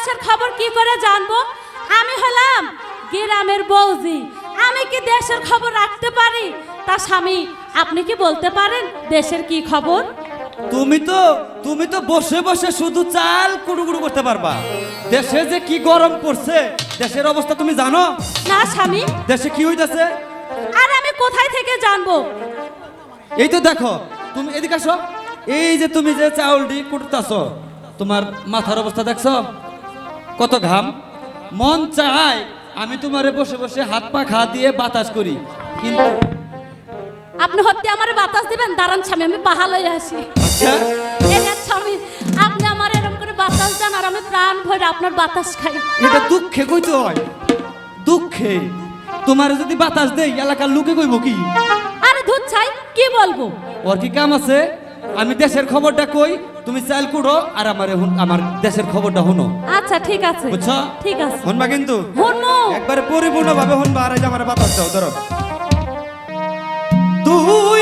দেশের খবর কি করে জানব? আমি হলাম গ্রামের বৌজি আমি কি দেশের খবর রাখতে পারি? তা স্বামী আপনি কি বলতে পারেন দেশের কি খবর? তুমি তো তুমি তো বসে বসে শুধু চাল কুড়ুকুড়ু করতে পারবা। দেশে যে কি গরম পড়ছে দেশের অবস্থা তুমি জানো? না স্বামী। দেশে কি হইতাছে? আর আমি কোথায় থেকে জানব? এই তো দেখো তুমি এদিকে আসো। এই যে তুমি যে চাউলটি কুটতাছ তোমার মাথার অবস্থা দেখছ? কত ঘাম? মন চায় আমি তোমারে বসে বসে হাত পা খা দিয়ে বাতাস করি কিন্তু আপনি হত্যে আমার বাতাস দিবেন? দাঁড়ান স্বামী আমি পাহালই আসি। আচ্ছা। স্বামী আপনি আমার এরকম করে বাতাস দেন আর আমি প্রাণ ভরে আপনার বাতাস খাই। এটা দুঃখে কইতে হয়। দুঃখে। তোমার যদি বাতাস দেই এলাকার লোকে কইব কি? আরে ধুত ছাই কি বলব? ওর কি কাম আছে? আমি দেশের খবরটা কই? তুমি চাল কুড়ো আর আমার আমার দেশের খবরটা হুনো। আচ্ছা ঠিক আছে। বুঝছ? ঠিক আছে। হুনবা কিন্তু? হুনো একবারে পরিপূর্ণ ভাবে শুনবা আর আমার বাতাস দাও ধরো। দুই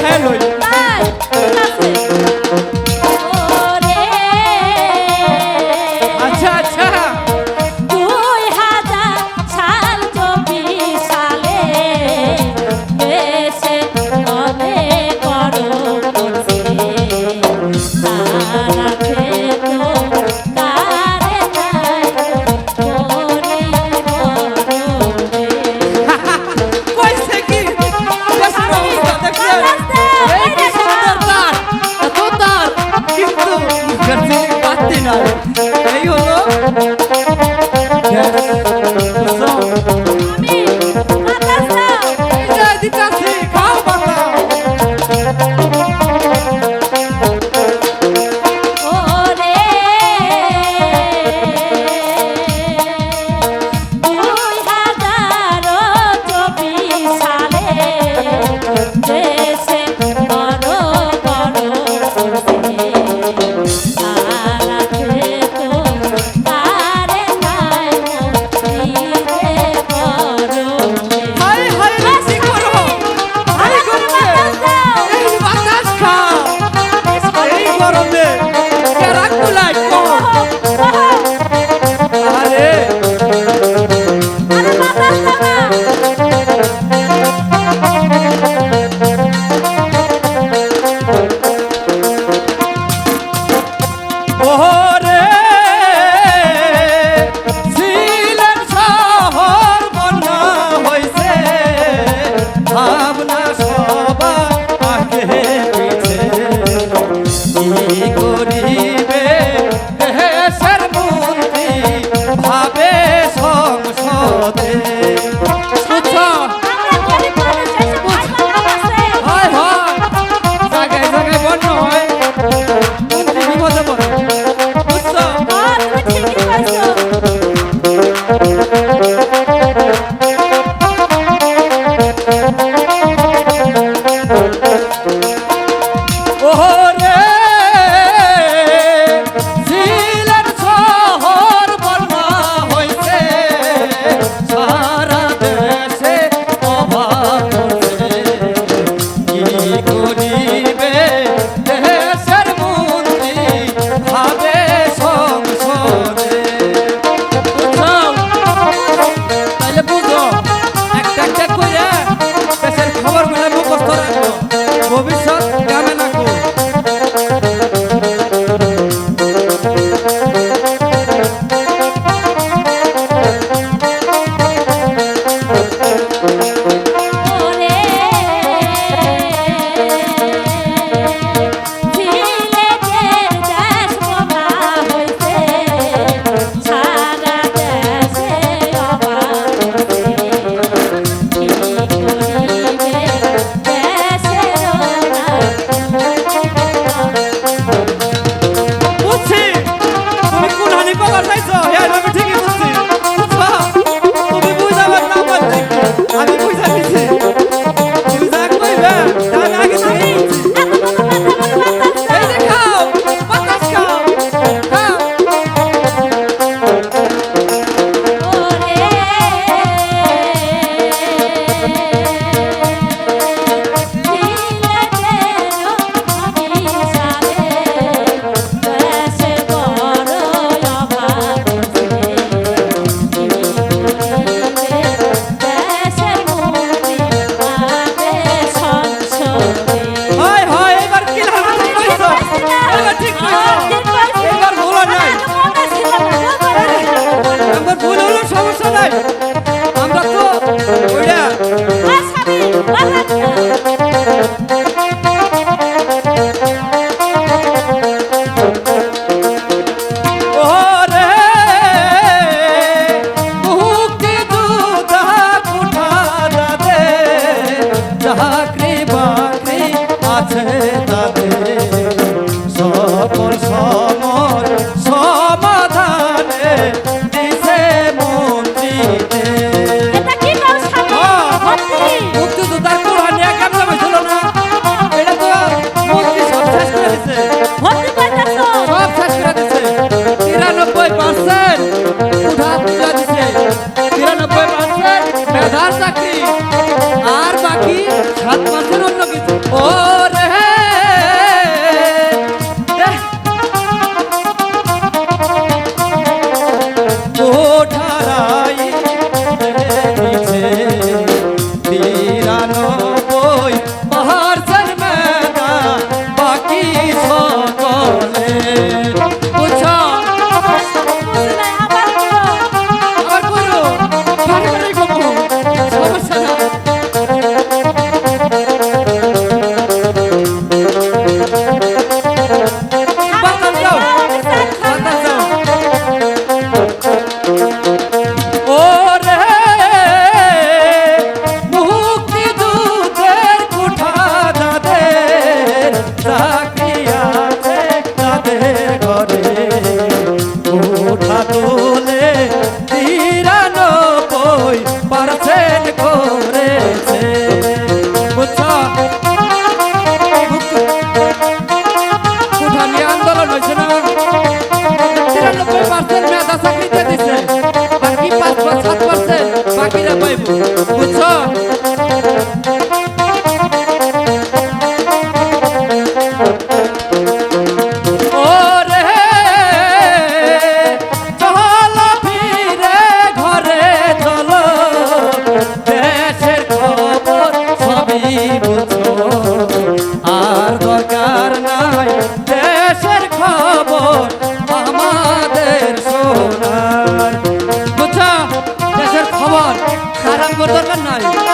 আমি আমারটা দেশ। amor নাই।